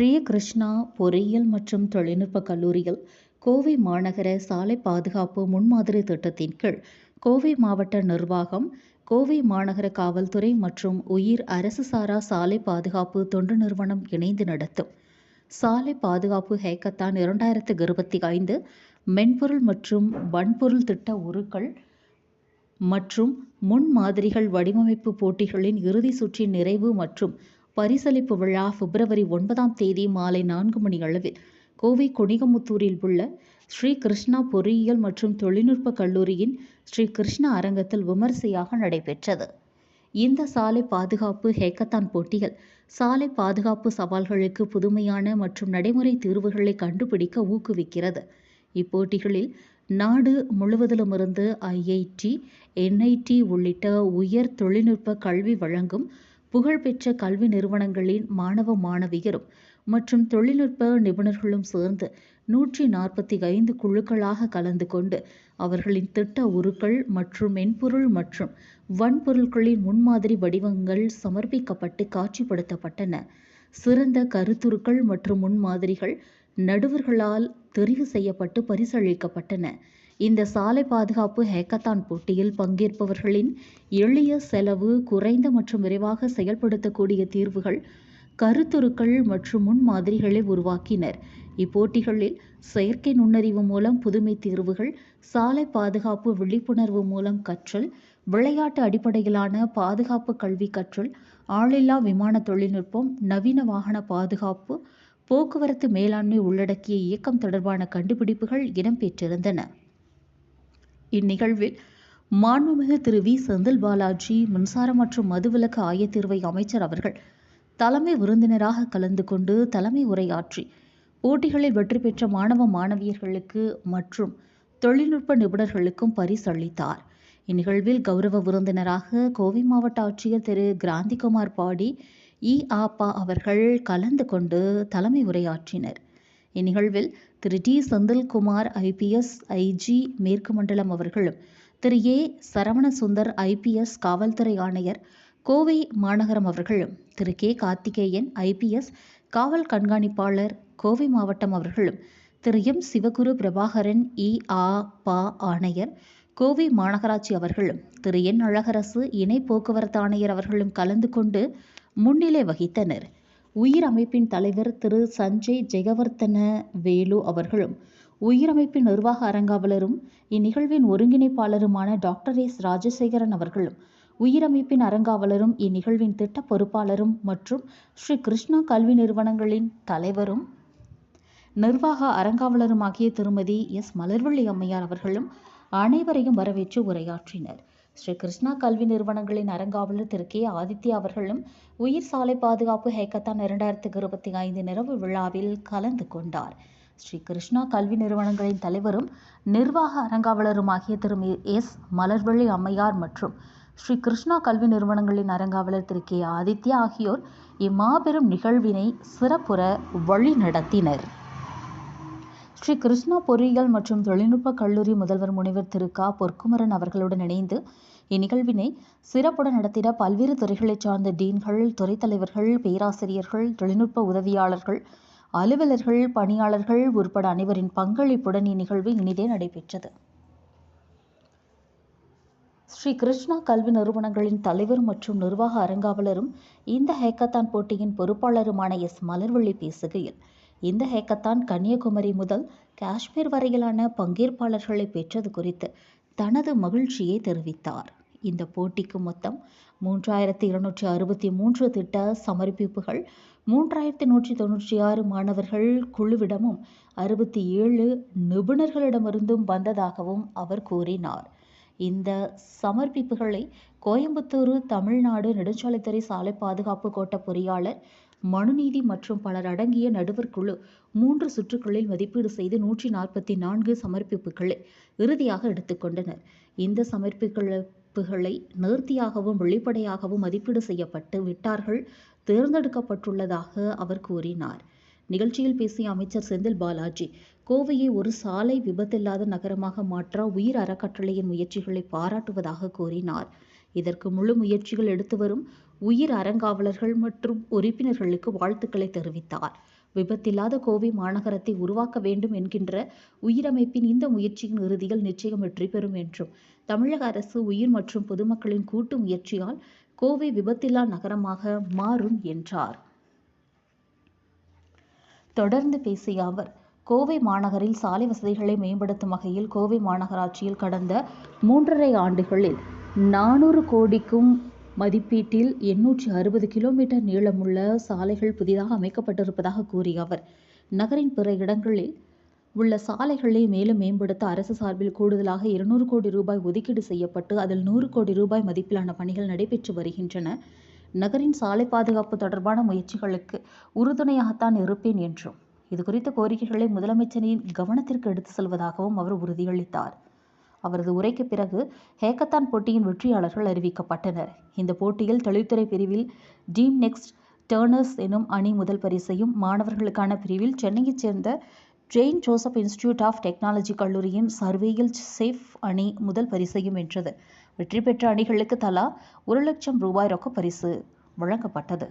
ஸ்ரீ கிருஷ்ணா பொறியியல் மற்றும் தொழில்நுட்ப கல்லூரியில் கோவை மாநகர சாலை பாதுகாப்பு முன்மாதிரி திட்டத்தின் கீழ் கோவை மாவட்ட நிர்வாகம் கோவை மாநகர காவல்துறை மற்றும் உயிர் அரசு சாரா சாலை பாதுகாப்பு தொண்டு நிறுவனம் இணைந்து நடத்தும். சாலை பாதுகாப்பு ஹேக்கத்தான் இரண்டாயிரத்து இருபத்தி ஐந்து மென்பொருள் மற்றும் வன்பொருள் திட்ட உருக்கள் மற்றும் முன்மாதிரிகள் வடிவமைப்பு போட்டிகளின் இறுதி சுற்றின் நிறைவு மற்றும் பரிசளிப்பு விழா பிப்ரவரி ஒன்பதாம் தேதி மாலை நான்கு மணி அளவில் கோவை கொடிகமுத்தூரில் உள்ள ஸ்ரீ கிருஷ்ணா பொறியியல் மற்றும் தொழில்நுட்ப கல்லூரியின் ஸ்ரீ கிருஷ்ணா அரங்கத்தில் விமரிசையாக நடைபெற்றது. இந்த சாலை பாதுகாப்பு ஹேக்கத்தான் போட்டிகள் சாலை பாதுகாப்பு சவால்களுக்கு புதுமையான மற்றும் நடைமுறை தீர்வுகளை கண்டுபிடிக்க ஊக்குவிக்கிறது. இப்போட்டிகளில் நாடு முழுவதிலுமிருந்து ஐஐடி என்ஐடி உள்ளிட்ட உயர் தொழில்நுட்ப கல்வி வழங்கும் புகழ்பெற்ற கல்வி நிறுவனங்களின் மாணவ மாணவியரும் மற்றும் தொழில்நுட்ப நிபுணர்களும் சேர்ந்து நூற்றி நாற்பத்தி ஐந்து குழுக்களாக கலந்து கொண்டு அவர்களின் திட்ட உருக்கள் மற்றும் மென்பொருள் மற்றும் வன்பொருட்களின் முன்மாதிரி வடிவங்கள் சமர்ப்பிக்கப்பட்டு காட்சிப்படுத்தப்பட்டன. சிறந்த கருத்துருக்கள் மற்றும் முன்மாதிரிகள் நடுவர்களால் தெரிவு செய்யப்பட்டு பரிசளிக்கப்பட்டன. இந்த சாலை பாதுகாப்பு ஹேக்கத்தான் போட்டியில் பங்கேற்பவர்களின் எளிய செலவு குறைந்த மற்றும் விரைவாக செயல்படுத்தக்கூடிய தீர்வுகள் கருத்துருக்கள் மற்றும் முன்மாதிரிகளை உருவாக்கினர். இப்போட்டிகளில் செயற்கை நுண்ணறிவு மூலம் புதுமை தீர்வுகள் சாலை பாதுகாப்பு விழிப்புணர்வு மூலம் கற்றல் விளையாட்டு அடிப்படையிலான பாதுகாப்பு கல்வி கற்றல் ஆளில்லா விமான தொழில்நுட்பம் நவீன வாகன பாதுகாப்பு போக்குவரத்து மேலாண்மை உள்ளடக்கிய இயக்கம் தொடர்பான கண்டுபிடிப்புகள் இடம்பெற்றிருந்தன. இந்நிகழ்வில் மாண்புமிகு திரு வி. செந்தில் பாலாஜி மின்சாரம் மற்றும் மதுவிலக்கு ஆயத்தீர்வை அமைச்சர் அவர்கள் தலைமை விருந்தினராக கலந்து கொண்டு தலைமை உரையாற்றி போட்டிகளில் வெற்றி பெற்ற மாணவ மாணவியர்களுக்கு மற்றும் தொழில்நுட்ப நிபுணர்களுக்கும் பரிசளித்தார். இந்நிகழ்வில் கௌரவ விருந்தினராக கோவை மாவட்ட ஆட்சியர் திரு. கிராந்திகுமார் பாடி இ. ஆப்பா அவர்கள் கலந்து கொண்டு தலைமை உரையாற்றினர். இந்நிகழ்வில் Thiru T. Senthilkumar IPS IG மேற்கு மண்டலம் அவர்களும் திரு. ஏ. சரவணசுந்தர் ஐபிஎஸ் காவல்துறை ஆணையர் கோவை மாநகரம் அவர்களும் திரு. கே. கார்த்திகேயன் ஐபிஎஸ் காவல் கண்காணிப்பாளர் கோவை மாவட்டம் அவர்களும் திரு. எம். சிவகுரு பிரபாகரன் இ. ஆ. பா. ஆணையர் கோவை மாநகராட்சி அவர்களும் திரு. என். அழகரசு இணை போக்குவரத்து ஆணையர் அவர்களும் கலந்து கொண்டு முன்னிலை வகித்தனர். உயிர் அமைப்பின் தலைவர் திரு. சஞ்சய் ஜெகவர்த்தன வேலு அவர்களும் உயிரமைப்பின் நிர்வாக அரங்காவலரும் இந்நிகழ்வின் ஒருங்கிணைப்பாளருமான டாக்டர் எஸ். ராஜசேகரன் அவர்களும் உயிரமைப்பின் அரங்காவலரும் இந்நிகழ்வின் திட்ட பொறுப்பாளரும் மற்றும் ஸ்ரீ கிருஷ்ணா கல்வி நிறுவனங்களின் தலைவரும் நிர்வாக அரங்காவலருமாகிய திருமதி எஸ். மலர்வள்ளி அம்மையார் அவர்களும் அனைவரையும் வரவேற்று உரையாற்றினர். ஸ்ரீ கிருஷ்ணா கல்வி நிறுவனங்களின் அரங்காவலர் திரு கே. ஆதித்யா அவர்களும் உயிர் சாலை பாதுகாப்பு ஹேக்கத்தான் இரண்டாயிரத்தி இருபத்தி ஐந்து நிறைவு விழாவில் கலந்து கொண்டார். ஸ்ரீ கிருஷ்ணா கல்வி நிறுவனங்களின் தலைவரும் நிர்வாக அரங்காவலருமாகிய திரு எஸ். மலர்வழி அம்மையார் மற்றும் ஸ்ரீ கிருஷ்ணா கல்வி நிறுவனங்களின் அரங்காவலர் திரு கே. ஆதித்யா ஆகியோர் இம்மாபெரும் நிகழ்வினை சிறப்புற வழி நடத்தினர். ஸ்ரீ கிருஷ்ணா பொறியியல் மற்றும் தொழில்நுட்ப கல்லூரி முதல்வர் முனைவர் திரு க. பொற்குமரன் அவர்களுடன் இணைந்து இந்நிகழ்வினை சிறப்புடன் நடத்திட பல்வேறு துறைகளைச் சார்ந்த டீன்கள் துறைத்தலைவர்கள் பேராசிரியர்கள் தொழில்நுட்ப உதவியாளர்கள் அலுவலர்கள் பணியாளர்கள் உட்பட அனைவரின் பங்களிப்புடன் இந்நிகழ்வு இனிதே நடைபெற்றது. ஸ்ரீ கிருஷ்ணா கல்வி நிறுவனங்களின் தலைவர் மற்றும் நிர்வாக அரங்காவலரும் இந்த ஹேக்கத்தான் போட்டியின் பொறுப்பாளருமான எஸ். மலர்வள்ளி பேசுகையில் இந்த ஹேக்கத்தான் கன்னியாகுமரி முதல் காஷ்மீர் வரையிலான பங்கேற்பாளர்களை பெற்றது குறித்து தனது மகிழ்ச்சியை தெரிவித்தார். இந்த போட்டிக்கு மொத்தம் மூன்றாயிரத்தி இருநூற்றி அறுபத்தி மூன்று திட்ட சமர்ப்பிப்புகள் மூன்றாயிரத்தி நூற்றி தொன்னூற்றி ஆறு மாணவர்கள் குழுவிடமும் அறுபத்தி ஏழு நிபுணர்களிடமிருந்தும் வந்ததாகவும் அவர் கூறினார். இந்த சமர்ப்பிப்புகளை கோயம்புத்தூர் தமிழ்நாடு நெடுஞ்சாலைத்துறை சாலை பாதுகாப்பு கோட்ட பொறியாளர் மனுநீதி மற்றும் பலர் அடங்கிய நடுவர் குழு மூன்று சுற்றுகளில் மதிப்பீடு செய்து நூற்றி நாற்பத்தி நான்கு சமர்ப்பிப்புகளை இறுதியாக எடுத்துக்கொண்டனர் இந்த சமர்ப்பிப்புகளை நேர்த்தியாகவும் வெளிப்படையாகவும் மதிப்பீடு செய்யப்பட்டு விட்டார்கள். தேர்ந்தெடுக்கப்பட்டுள்ளதாக அவர் கூறினார். நிகழ்ச்சியில் பேசிய அமைச்சர் செந்தில் பாலாஜி கோவையை ஒரு சாலை விபத்தில்லாத நகரமாக மாற்ற உயிர் அறக்கட்டளையின் முயற்சிகளை பாராட்டுவதாக கூறினார். இதற்கு முழு முயற்சிகள் எடுத்து வரும் உயிர் அறங்காவலர்கள் மற்றும் உறுப்பினர்களுக்கு வாழ்த்துக்களை தெரிவித்தார். விபத்தில்லாத கோவை மாநகரத்தை உருவாக்க வேண்டும் என்கின்ற உயிரமைப்பின் இந்த முயற்சியின் இறுதியில் நிச்சயம் வெற்றி பெறும் என்றும் தமிழக அரசு உயிர் மற்றும் பொதுமக்களின் கூட்டு முயற்சியால் கோவை விபத்தில்லா நகரமாக மாறும் என்றார். தொடர்ந்து பேசிய அவர் கோவை மாநகரில் சாலை வசதிகளை மேம்படுத்தும் வகையில் கோவை மாநகராட்சியில் கடந்த மூன்றரை ஆண்டுகளில் நானூறு கோடிக்கும் மதிப்பீட்டில் எண்ணூற்றி அறுபது கிலோமீட்டர் நீளமுள்ள சாலைகள் புதிதாக அமைக்கப்பட்டிருப்பதாக கூறிய அவர் நகரின் பிற இடங்களில் உள்ள சாலைகளை மேலும் மேம்படுத்த அரசு சார்பில் கூடுதலாக இருநூறு கோடி ரூபாய் ஒதுக்கீடு செய்யப்பட்டு அதில் நூறு கோடி ரூபாய் மதிப்பிலான பணிகள் நடைபெற்று வருகின்றன. நகரின் சாலை பாதுகாப்பு தொடர்பான முயற்சிகளுக்கு உறுதுணையாகத்தான் இருப்பேன் என்றும் இது குறித்த கோரிக்கைகளை முதலமைச்சரின் கவனத்திற்கு எடுத்து செல்வதாகவும் அவர் உறுதியளித்தார். அவரது உரைக்கு பிறகு ஹேக்கத்தான் போட்டியின் வெற்றியாளர்கள் அறிவிக்கப்பட்டனர். இந்த போட்டியில் தொழில்துறை பிரிவில் டீம் நெக்ஸ்ட் டேர்னர்ஸ் எனும் அணி முதல் பரிசையும் மாணவர்களுக்கான பிரிவில் சென்னையைச் சேர்ந்த Jain Joseph institute of technology கல்லூரியின் சர்வேயில் சேஃப் அணி முதல் பரிசையும் வென்றது. வெற்றி பெற்ற அணிகளுக்கு தலா ஒரு லட்சம் ரூபாய் ரொக்க பரிசு வழங்கப்பட்டது.